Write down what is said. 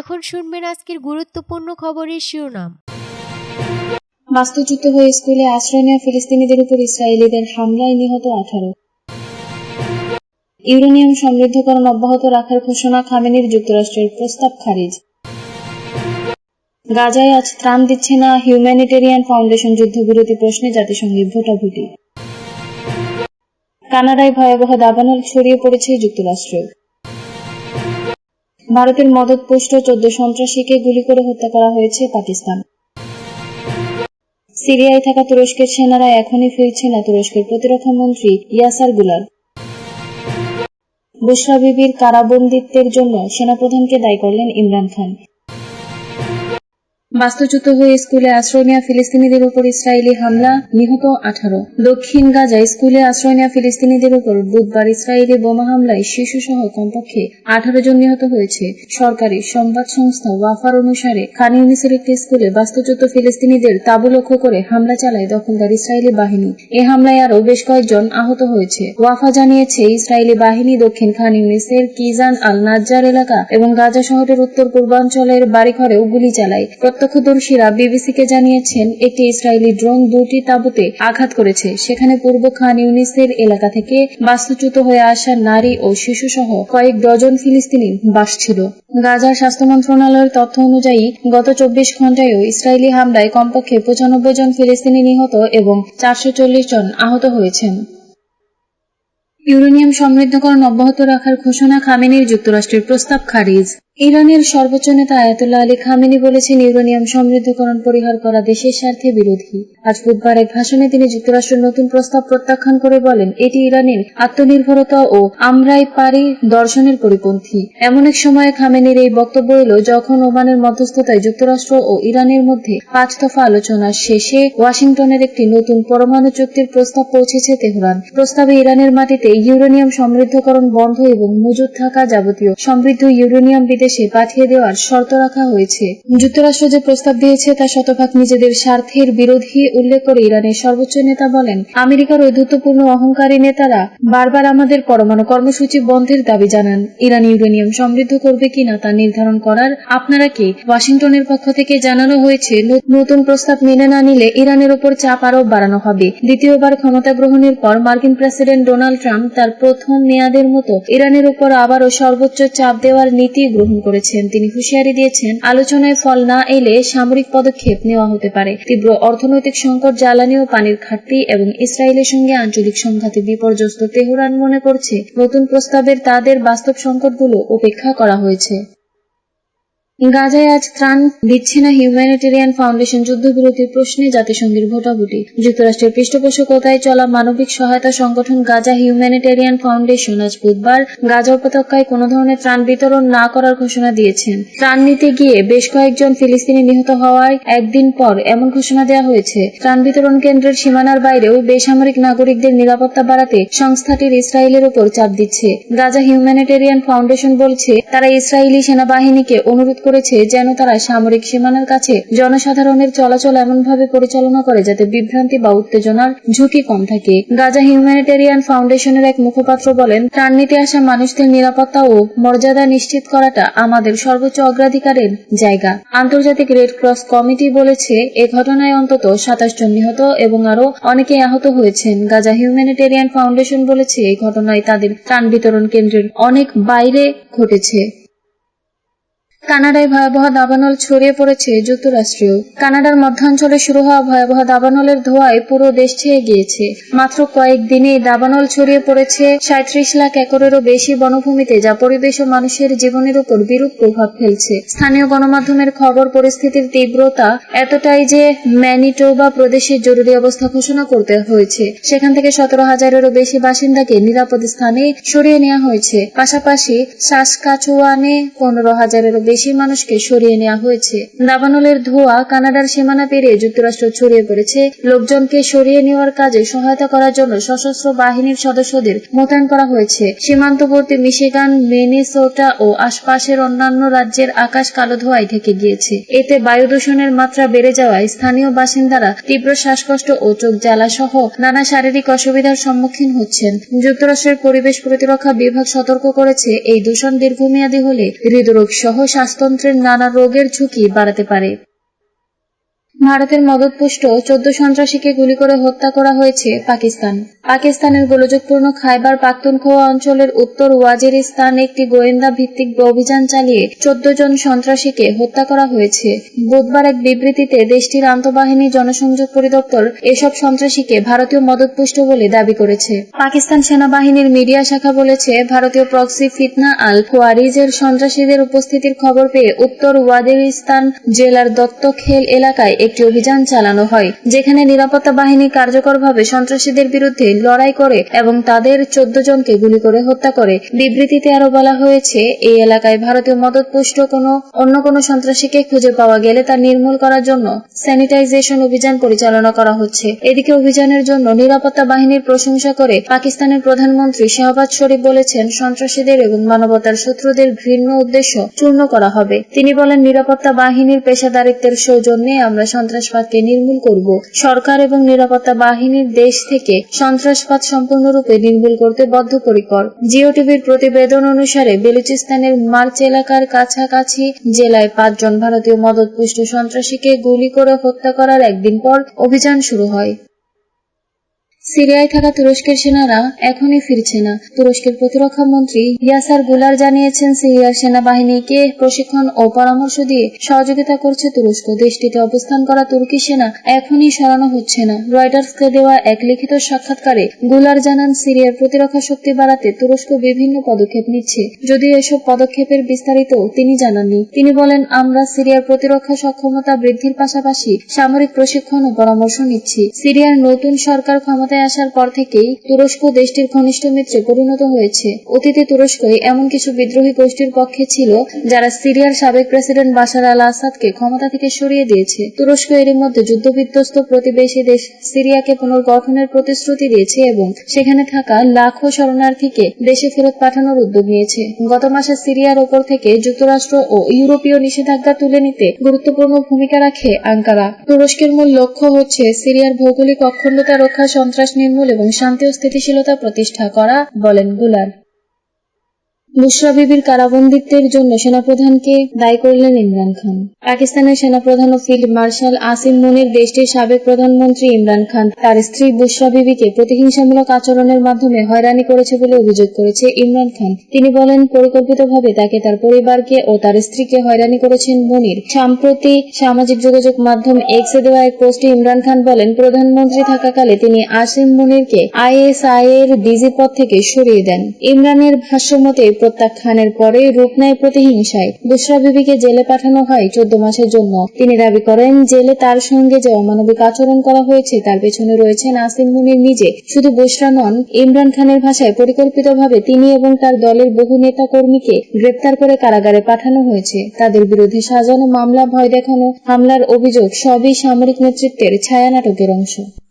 এখন শুনবেন আজকের গুরুত্বপূর্ণ খবরের শিরোনাম। বাস্তুচ্যুত হয়ে স্কুলে আশ্রয় নেওয়া ফিলিস্তিনিদের উপর ইসরায়েলিদের হামলায় নিহত আঠারো। ইউরেনিয়াম সমৃদ্ধকরণ অব্যাহত রাখার ঘোষণা খামেনির যুক্তরাষ্ট্রের প্রস্তাব খারিজ। গাজায় আজ ত্রাণ দিচ্ছে না হিউম্যানিটেরিয়ান ফাউন্ডেশন যুদ্ধবিরতি প্রশ্নে জাতিসংঘে ভোটাভুটি। কানাডায় ভয়াবহ দাবানল ছড়িয়ে পড়েছে যুক্তরাষ্ট্র ভারতের মদত পুষ্ট চোদ্দ সন্ত্রাসীকে গুলি করে হত্যা করা হয়েছে পাকিস্তান। সিরিয়ায় থাকা তুরস্কের সেনারা এখনই ফিরছে না তুরস্কের প্রতিরক্ষা মন্ত্রী ইয়াসারগুলার। বুশরা বিবির কারাবন্দিত্বের জন্য সেনাপ্রধানকে দায়ী করলেন ইমরান খান। বাস্তুচ্যুত হয়ে স্কুলে আশ্রয় নেওয়া ফিলিস্তিনিদের উপর ইসরায়েলি হামলা, নিহত আঠারো। দক্ষিণ গাজায় স্কুলে আশ্রয় নেওয়া ফিলিস্তিনিদের উপর বুধবার ইসরায়েলি বোমা হামলায় শিশু সহ কমপক্ষে আঠারো জন নিহত হয়েছে। সরকারি সংবাদ সংস্থা ওয়াফার অনুসারে খান ইউনিসের একটি স্কুলে বাস্তুচ্যুত ফিলিস্তিনিদের তাবু লক্ষ্য করে হামলা চালায় দখলদার ইসরায়েলি বাহিনী। এ হামলায় আরও বেশ কয়েকজন আহত হয়েছে। ওয়াফা জানিয়েছে, ইসরায়েলি বাহিনী দক্ষিণ খান ইউনিসের কিজান আল নাজ্জার এলাকা এবং গাজা শহরের উত্তর পূর্বাঞ্চলের বাড়িঘরেও গুলি চালায়। প্রত্যক্ষদর্শীরা বিবিসিকে জানিয়েছেন, একটি ইসরায়েলি ড্রোন দুটি তাঁবুতে আঘাত করেছে। সেখানে পূর্ব খান ইউনিসের এলাকা থেকে বাস্তুচ্যুত হয়ে আসা নারী ও শিশু সহ কয়েক ডজন ফিলিস্তিনি বাস ছিল। গাজার স্বাস্থ্য মন্ত্রণালয়ের তথ্য অনুযায়ী, গত চব্বিশ ঘন্টায়ও ইসরায়েলি হামলায় কমপক্ষে পঁচানব্বই জন ফিলিস্তিনি নিহত এবং চারশো চল্লিশ জন আহত হয়েছেন। ইউরেনিয়াম সমৃদ্ধকরণ অব্যাহত রাখার ঘোষণা খামেনির যুক্তরাষ্ট্রের প্রস্তাব খারিজ। ইরানের সর্বোচ্চ নেতা আয়াতুল্লাহ আলী খামেনি বলেছেন, ইউরেনিয়াম সমৃদ্ধকরণ পরিহার করা দেশের স্বার্থে বিরোধী। আজ বুধবার এক ভাষণে তিনি যুক্তরাষ্ট্রের নতুন প্রস্তাব প্রত্যাখ্যান করে বলেন, এটি ইরানের আত্মনির্ভরতা ও আমরাই পারি দর্শনের পরিপন্থী। এমন এক সময়ে খামেনির এই বক্তব্য এলো যখন ওমানের মধ্যস্থতায় যুক্তরাষ্ট্র ও ইরানের মধ্যে পাঁচ দফা আলোচনা শেষে ওয়াশিংটনের একটি নতুন পরমাণু চুক্তির প্রস্তাব পৌঁছেছে তেহরান। প্রস্তাবে ইরানের মাটিতে ইউরেনিয়াম সমৃদ্ধকরণ বন্ধ এবং মজুদ থাকা যাবতীয় সমৃদ্ধ ইউরেনিয়াম বিদেশে পাঠিয়ে দেওয়ার শর্ত রাখা হয়েছে। যুক্তরাষ্ট্র যে প্রস্তাব দিয়েছে তা শতভাগ নিজেদের স্বার্থের বিরোধী উল্লেখ করে ইরানের সর্বোচ্চ নেতা বলেন, আমেরিকার ঔদ্ধত্যপূর্ণ অহংকারী নেতারা বারবার আমাদের পরমাণু কর্মসূচি বন্ধের দাবি জানান। ইরান ইউরেনিয়াম সমৃদ্ধ করবে কিনা তা নির্ধারণ করার আপনারা কি? ওয়াশিংটনের পক্ষ থেকে জানানো হয়েছে নতুন প্রস্তাব মেনে না নিলে ইরানের ওপর চাপ আরও বাড়ানো হবে। দ্বিতীয়বার ক্ষমতা গ্রহণের পর মার্কিন প্রেসিডেন্ট ডোনাল্ড ট্রাম্প তার প্রথম মেয়াদের মতো ইরানের উপর আবারও সর্বোচ্চ চাপ দেওয়ার নীতি গ্রহণ করেছেন। তিনি হুঁশিয়ারি দিয়েছেন, আলোচনায় ফল না এলে সামরিক পদক্ষেপ নেওয়া হতে পারে। তীব্র অর্থনৈতিক সংকট, জ্বালানি ও পানির ঘাটতি এবং ইসরায়েলের সঙ্গে আঞ্চলিক সংঘাতে বিপর্যস্ত তেহরান মনে করছে। নতুন প্রস্তাবের তাদের বাস্তব সংকটগুলো উপেক্ষা করা হয়েছে। গাজায় আজ ত্রাণ দিচ্ছে না হিউম্যানিটেরিয়ান ফাউন্ডেশন যুদ্ধবিরতির প্রশ্নে জাতিসংঘের ভোটাভুটি। যুক্তরাষ্ট্রের পৃষ্ঠপোষকতায় চলা মানবিক সহায়তা সংগঠন গাজা হিউম্যানিটেরিয়ান ফাউন্ডেশন আজ বুধবার গাজা উপত্যকায় কোনো ধরনের ত্রাণ বিতরণ না করার ঘোষণা দিয়েছেন। ত্রাণ নিতে গিয়ে বেশ কয়েকজন ফিলিস্তিনি নিহত হওয়ায় একদিন পর এমন ঘোষণা দেওয়া হয়েছে। ত্রাণ বিতরণ কেন্দ্রের সীমানার বাইরেও বেসামরিক নাগরিকদের নিরাপত্তা বাড়াতে সংস্থাটির ইসরায়েলের উপর চাপ দিচ্ছে। গাজা হিউম্যানিটেরিয়ান ফাউন্ডেশন বলছে, তারা ইসরায়েলি সেনাবাহিনীকে অনুরোধ করেছে যেন তারা সামরিক সীমানার কাছে জনসাধারণের চলাচল এমনভাবে পরিচালনা করে যাতে বিভ্রান্তি বা উত্তেজনার ঝুঁকি কম থাকে। গাজা হিউম্যানিটেরিয়ান ফাউন্ডেশনের এক মুখপাত্র বলেন, ত্রাণ নিতে আসা মানুষদের নিরাপত্তা ও মর্যাদা নিশ্চিত করাটা আমাদের সর্বোচ্চ অগ্রাধিকারের জায়গা। আন্তর্জাতিক রেড ক্রস কমিটি বলেছে, এ ঘটনায় অন্তত সাতাশ জন নিহত এবং আরও অনেকে আহত হয়েছেন। গাজা হিউম্যানিটেরিয়ান ফাউন্ডেশন বলেছে এই ঘটনায় তাদের ত্রাণ বিতরণ কেন্দ্রের অনেক বাইরে ঘটেছে। কানাডায় ভয়াবহ দাবানল ছড়িয়ে পড়েছে যুক্তরাষ্ট্রেও। কানাডার মধ্যাঞ্চলে শুরু হওয়া ভয়াবহ দাবানলের ধোঁয়ায় পুরো দেশ ছেয়ে গিয়েছে। মাত্র কয়েক দিনে দাবানল ছড়িয়ে পড়েছে সাঁত্রিশ লাখ একরেরও বেশি বনভূমিতে, যা পরিবেশ ও মানুষের জীবনের উপর বিরূপ প্রভাব ফেলছে। স্থানীয় গণমাধ্যমের খবর, পরিস্থিতির তীব্রতা এতটাই যে ম্যানিটোবা প্রদেশে জরুরি অবস্থা ঘোষণা করতে হয়েছে। সেখান থেকে সতেরো হাজারেরও বেশি বাসিন্দাকে নিরাপদ স্থানে সরিয়ে নেওয়া হয়েছে। পাশাপাশি সাসকাচুয়ানে পনেরো হাজারেরও বেশি মানুষকে সরিয়ে নেওয়া হয়েছে। দাবানলের ধোঁয়া কানাডার সীমানা পেরিয়ে যুক্তরাষ্ট্র ছড়িয়ে পড়েছে। লোকজনকে সরিয়ে নেওয়ার কাজে সহায়তা করার জন্য সশস্ত্র বাহিনীর সদস্যদের মোতায়েন করা হয়েছে। সীমান্তবর্তী মিশিগান, মিনেসোটা ও আশপাশের অন্যান্য রাজ্যের আকাশ কালো ধোঁয়ায় ঢেকে গিয়েছে। এতে বায়ু দূষণের মাত্রা বেড়ে যাওয়ায় স্থানীয় বাসিন্দারা তীব্র শ্বাসকষ্ট ও চোখ জ্বালা সহ নানা শারীরিক অসুবিধার সম্মুখীন হচ্ছেন। যুক্তরাষ্ট্রের পরিবেশ প্রতিরক্ষা বিভাগ সতর্ক করেছে, এই দূষণ দীর্ঘমেয়াদী হলে হৃদরোগ সহ শ্বাস শ্বাসতন্ত্রের নানা রোগের ঝুঁকি বাড়াতে পারে। ভারতের মদতপুষ্ট চোদ্দ সন্ত্রাসীকে গুলি করে হত্যা করা হয়েছে পাকিস্তান। পাকিস্তানের গোলযোগপূর্ণ খাইবার পাখতুনখোয়া অঞ্চলের উত্তর ওয়াজিরিস্তান একটি গোয়েন্দা ভিত্তিক অভিযান চালিয়ে চোদ্দ জন সন্ত্রাসীকে হত্যা করা হয়েছে। বুধবার এক বিবৃতিতে দেশটির আন্তঃবাহিনী জনসংযোগ পরিদপ্তর এসব সন্ত্রাসীকে ভারতীয় মদতপুষ্ট বলে দাবি করেছে। পাকিস্তান সেনাবাহিনীর মিডিয়া শাখা বলেছে, ভারতীয় প্রক্সি ফিতনা আল খোয়ারিজের সন্ত্রাসীদের উপস্থিতির খবর পেয়ে উত্তর ওয়াদিরিস্তান জেলার দত্তখেল এলাকায় একটি অভিযান চালানো হয়, যেখানে নিরাপত্তা বাহিনী কার্যকরভাবে সন্ত্রাসীদের বিরুদ্ধে লড়াই করে এবং তাদের চোদ্দ জনকে গুলি করে হত্যা করে। বিবৃতিতে আরও বলা হয়েছে, এই এলাকায় ভারতীয় মদতপুষ্ট কোনো, অন্য কোনো সন্ত্রাসীকে খুঁজে পাওয়া গেলে তা নির্মূল করার জন্য স্যানিটাইজেশন অভিযান পরিচালনা করা হচ্ছে। এদিকে অভিযানের জন্য নিরাপত্তা বাহিনীর প্রশংসা করে পাকিস্তানের প্রধানমন্ত্রী শাহবাজ শরীফ বলেছেন, সন্ত্রাসীদের এবং মানবতার শত্রুদের ঘৃণ্য উদ্দেশ্য চূর্ণ করা হবে। তিনি বলেন, নিরাপত্তা বাহিনীর পেশাদারিত্বের সৌজন্যে আমরা সন্ত্রাসবাদকে নির্মূল করব। সরকার এবং নিরাপত্তা বাহিনীর দেশ থেকে সন্ত্রাসবাদ সম্পূর্ণরূপে নির্মূল করতে বদ্ধপরিকর। জিও টিভির প্রতিবেদন অনুসারে বেলুচিস্তানের মার্চ এলাকার কাছাকাছি জেলায় পাঁচজন ভারতীয় মদতপুষ্ট সন্ত্রাসীকে গুলি করে হত্যা করার একদিন পর অভিযান শুরু হয়। সিরিয়ায় থাকা তুরস্কের সেনারা এখনই ফিরছে না। তুরস্কের প্রতিরক্ষা মন্ত্রী ইয়াসারগুলার জানিয়েছেন, সিরিয়ার সেনাবাহিনীকে প্রশিক্ষণ ও পরামর্শ দিয়ে সহযোগিতা করছে তুরস্ক। দেশটিতে অবস্থান করা তুর্কি সেনা এখনই সরানো হচ্ছে না। রয়টার্সকে দেওয়া এক লিখিত সাক্ষাৎকারে গুলার জানান, সিরিয়ার প্রতিরক্ষা শক্তি বাড়াতে তুরস্ক বিভিন্ন পদক্ষেপ নিচ্ছে। যদিও এসব পদক্ষেপের বিস্তারিত তিনি জানাননি। তিনি বলেন, আমরা সিরিয়ার প্রতিরক্ষা সক্ষমতা বৃদ্ধির পাশাপাশি সামরিক প্রশিক্ষণ ও পরামর্শ নিচ্ছি। সিরিয়ার নতুন সরকার ক্ষমতায় আসার পর থেকেই তুরস্ক দেশটির ঘনিষ্ঠ মিত্রে পরিণত হয়েছে। অতীতে তুরস্কই এমন কিছু বিদ্রোহী গোষ্ঠীর পক্ষে ছিল, যারা সিরিয়ার সাবেক প্রেসিডেন্ট বাশার আল আসাদকে ক্ষমতা থেকে সরিয়ে দিয়েছে। তুরস্ক এরই মধ্যে যুদ্ধবিধ্বস্ত প্রতিবেশী দেশ সিরিয়াকে পুনর্গঠনের প্রতিশ্রুতি দিয়েছে এবং সেখানে থাকা লাখো শরণার্থীকে দেশে ফেরত পাঠানোর উদ্যোগ নিয়েছে। গত মাসে সিরিয়ার ওপর থেকে যুক্তরাষ্ট্র ও ইউরোপীয় নিষেধাজ্ঞা তুলে নিতে গুরুত্বপূর্ণ ভূমিকা রাখে আঙ্কারা। তুরস্কের মূল লক্ষ্য হচ্ছে সিরিয়ার ভৌগোলিক অখণ্ডতা রক্ষা সন্ত্রাস নির্মূল এবং শান্তি ও স্থিতিশীলতা প্রতিষ্ঠা করা বলেনগুলার। বুশরা বিবির কারাবন্দিত্বের জন্য সেনাপ্রধানকে দায়ী করলেন ইমরান খান। পাকিস্তানের সেনাপ্রধান ও ফিল্ড মার্শাল আসিম মুনির দেশটির সাবেক প্রধানমন্ত্রী ইমরান খান। তার স্ত্রী বুশরা বিবিকে প্রতিহিংসামূলক আচরণের মাধ্যমে হয়রানি করেছে বলে অভিযোগ করেছে ইমরান খান। তিনি বলেন, পরিকল্পিতভাবে তাকে তার পরিবারকে ও তার স্ত্রীকে হয়রানি করেছেন মুনির। সম্প্রতি সামাজিক যোগাযোগ মাধ্যম এক্সে দেওয়া এক পোস্টে ইমরান খান বলেন, প্রধানমন্ত্রী থাকাকালে তিনি আসিম মুনিরকে আইএসআই এর ডিজি পদ থেকে সরিয়ে দেন। ইমরানের ভাষ্যমতে প্রত্যাখ্যানের পরে রূপ নেয় প্রতিহিংসায়। বুশরা বিবিকে জেলে পাঠানো হয় চোদ্দ মাসের জন্য। তিনি দাবি করেন, জেলে তার সঙ্গে যে অমানবিক আচরণ করা হয়েছে, তার পেছনে রয়েছেন আসিম মুনির নিজে। শুধু বুশরা নন, ইমরান খানের ভাষায় পরিকল্পিতভাবে তিনি এবং তার দলের বহু নেতা কর্মীকে গ্রেপ্তার করে কারাগারে পাঠানো হয়েছে। তাদের বিরুদ্ধে সাজানো মামলা, ভয় দেখানো, হামলার অভিযোগ সবই সামরিক নেতৃত্বের ছায়া নাটকের অংশ।